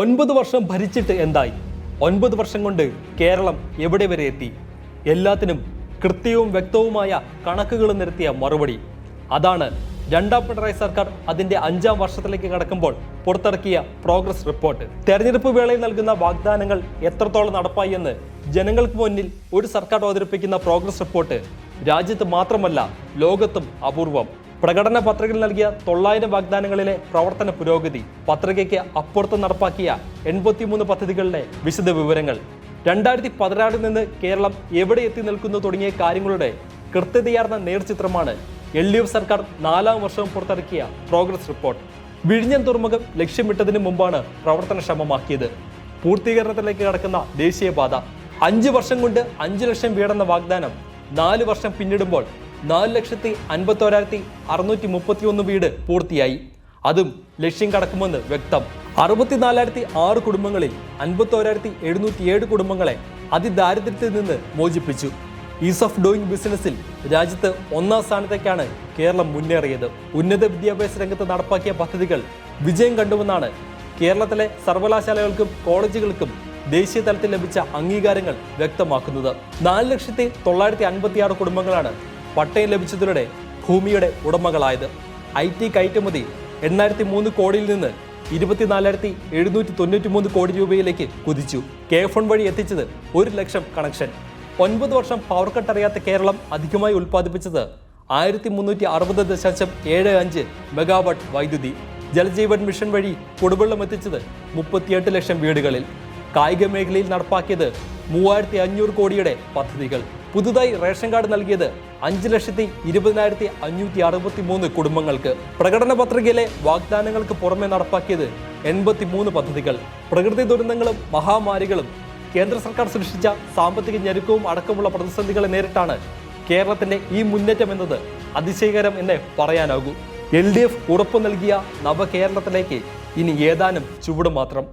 ഒൻപത് വർഷം ഭരിച്ചിട്ട് എന്തായി? ഒൻപത് വർഷം കൊണ്ട് കേരളം എവിടെ വരെ എത്തി? എല്ലാത്തിനും കൃത്യവും വ്യക്തവുമായ കണക്കുകൾ നിരത്തിയ മറുപടി. അതാണ് രണ്ടാം പിണറായി സർക്കാർ അതിന്റെ അഞ്ചാം വർഷത്തിലേക്ക് കടക്കുമ്പോൾ പുറത്തിറക്കിയ പ്രോഗ്രസ് റിപ്പോർട്ട്. തെരഞ്ഞെടുപ്പ് വേളയിൽ നൽകുന്ന വാഗ്ദാനങ്ങൾ എത്രത്തോളം നടപ്പായി എന്ന് ജനങ്ങൾക്ക് മുന്നിൽ ഒരു സർക്കാർ അവതരിപ്പിക്കുന്ന പ്രോഗ്രസ് റിപ്പോർട്ട് രാജ്യത്ത് മാത്രമല്ല ലോകത്തും അപൂർവം. പ്രകടന പത്രികയിൽ നൽകിയ തൊള്ളായിരം വാഗ്ദാനങ്ങളിലെ പ്രവർത്തന പുരോഗതി പത്രികയ്ക്ക് അപ്പുറത്ത് നടപ്പാക്കിയ എൺപത്തിമൂന്ന് പദ്ധതികളുടെ വിശദ വിവരങ്ങൾ. രണ്ടായിരത്തി പതിനാറിൽ നിന്ന് കേരളം എവിടെ എത്തി നിൽക്കുന്നു തുടങ്ങിയ കാര്യങ്ങളുടെ കൃത്യതയാർന്ന നേർചിത്രമാണ് എൽ ഡി എഫ് സർക്കാർ നാലാം വർഷവും പുറത്തിറക്കിയ പ്രോഗ്രസ് റിപ്പോർട്ട്. വിഴിഞ്ഞം തുറമുഖം ലക്ഷ്യമിട്ടതിന് മുമ്പാണ് പ്രവർത്തനക്ഷമമാക്കിയത്. പൂർത്തീകരണത്തിലേക്ക് കടക്കുന്ന ദേശീയപാത. അഞ്ച് വർഷം കൊണ്ട് അഞ്ച് ലക്ഷം വീടെന്ന വാഗ്ദാനം നാല് വർഷം പിന്നിടുമ്പോൾ നാല് ലക്ഷത്തി അൻപത്തോരായിരത്തി അറുന്നൂറ്റി മുപ്പത്തി ഒന്ന് വീട് പൂർത്തിയായി. അതും ലക്ഷ്യം കടക്കുമെന്ന് വ്യക്തം. അറുപത്തിനാലായിരത്തി ആറ് കുടുംബങ്ങളിൽ അൻപത്തോരായിരത്തി എഴുന്നൂറ്റി ഏഴ് കുടുംബങ്ങളെ അതിദാരിദ്ര്യത്തിൽ നിന്ന് മോചിപ്പിച്ചു. ഈസ് ഓഫ് ഡൂയിങ് ബിസിനസ്സിൽ രാജ്യത്ത് ഒന്നാം സ്ഥാനത്തേക്കാണ് കേരളം മുന്നേറിയത്. ഉന്നത വിദ്യാഭ്യാസ രംഗത്ത് നടപ്പാക്കിയ പദ്ധതികൾ വിജയം കണ്ടുവെന്നാണ് കേരളത്തിലെ സർവകലാശാലകൾക്കും കോളേജുകൾക്കും ദേശീയ തലത്തിൽ ലഭിച്ച അംഗീകാരങ്ങൾ വ്യക്തമാക്കുന്നത്. നാല് ലക്ഷത്തി തൊള്ളായിരത്തി അൻപത്തിയാറ് കുടുംബങ്ങളാണ് പട്ടയം ലഭിച്ചതിലൂടെ ഭൂമിയുടെ ഉടമകളായത്. ഐ ടി കയറ്റുമതി എണ്ണായിരത്തി മൂന്ന് കോടിയിൽ നിന്ന് ഇരുപത്തിനാലായിരത്തി എഴുന്നൂറ്റി തൊണ്ണൂറ്റി മൂന്ന് കോടി രൂപയിലേക്ക് കുതിച്ചു. കെ ഫോൺ വഴി എത്തിച്ചത് ഒരു ലക്ഷം കണക്ഷൻ. ഒൻപത് വർഷം പവർ കട്ട് അറിയാത്ത കേരളം അധികമായി ഉൽപ്പാദിപ്പിച്ചത് ആയിരത്തി മുന്നൂറ്റി അറുപത് ദശാംശം ഏഴ് അഞ്ച് മെഗാവാട്ട് വൈദ്യുതി. ജലജീവൻ മിഷൻ വഴി കുടിവെള്ളം എത്തിച്ചത് മുപ്പത്തിയെട്ട് ലക്ഷം വീടുകളിൽ. കായിക മേഖലയിൽ നടപ്പാക്കിയത് മൂവായിരത്തി അഞ്ഞൂറ് കോടിയുടെ പദ്ധതികൾ. പുതുതായി റേഷൻ കാർഡ് നൽകിയത് അഞ്ച് ലക്ഷത്തി ഇരുപതിനായിരത്തി അഞ്ഞൂറ്റി അറുപത്തി മൂന്ന് കുടുംബങ്ങൾക്ക്. പ്രകടന പത്രികയിലെ വാഗ്ദാനങ്ങൾക്ക് പുറമെ നടപ്പാക്കിയത് എൺപത്തി മൂന്ന് പദ്ധതികൾ. പ്രകൃതി ദുരന്തങ്ങളും മഹാമാരികളും കേന്ദ്ര സർക്കാർ സൃഷ്ടിച്ച സാമ്പത്തിക ഞെരുക്കവും അടക്കമുള്ള പ്രതിസന്ധികളെ നേരിട്ടാണ് കേരളത്തിന്റെ ഈ മുന്നേറ്റം എന്നത് അതിശയകരം എന്നേ പറയാനാകൂ. എൽ ഡി എഫ് ഉറപ്പു നൽകിയ നവകേരളത്തിലേക്ക് ഇനി ഏതാനും ചുവട് മാത്രം.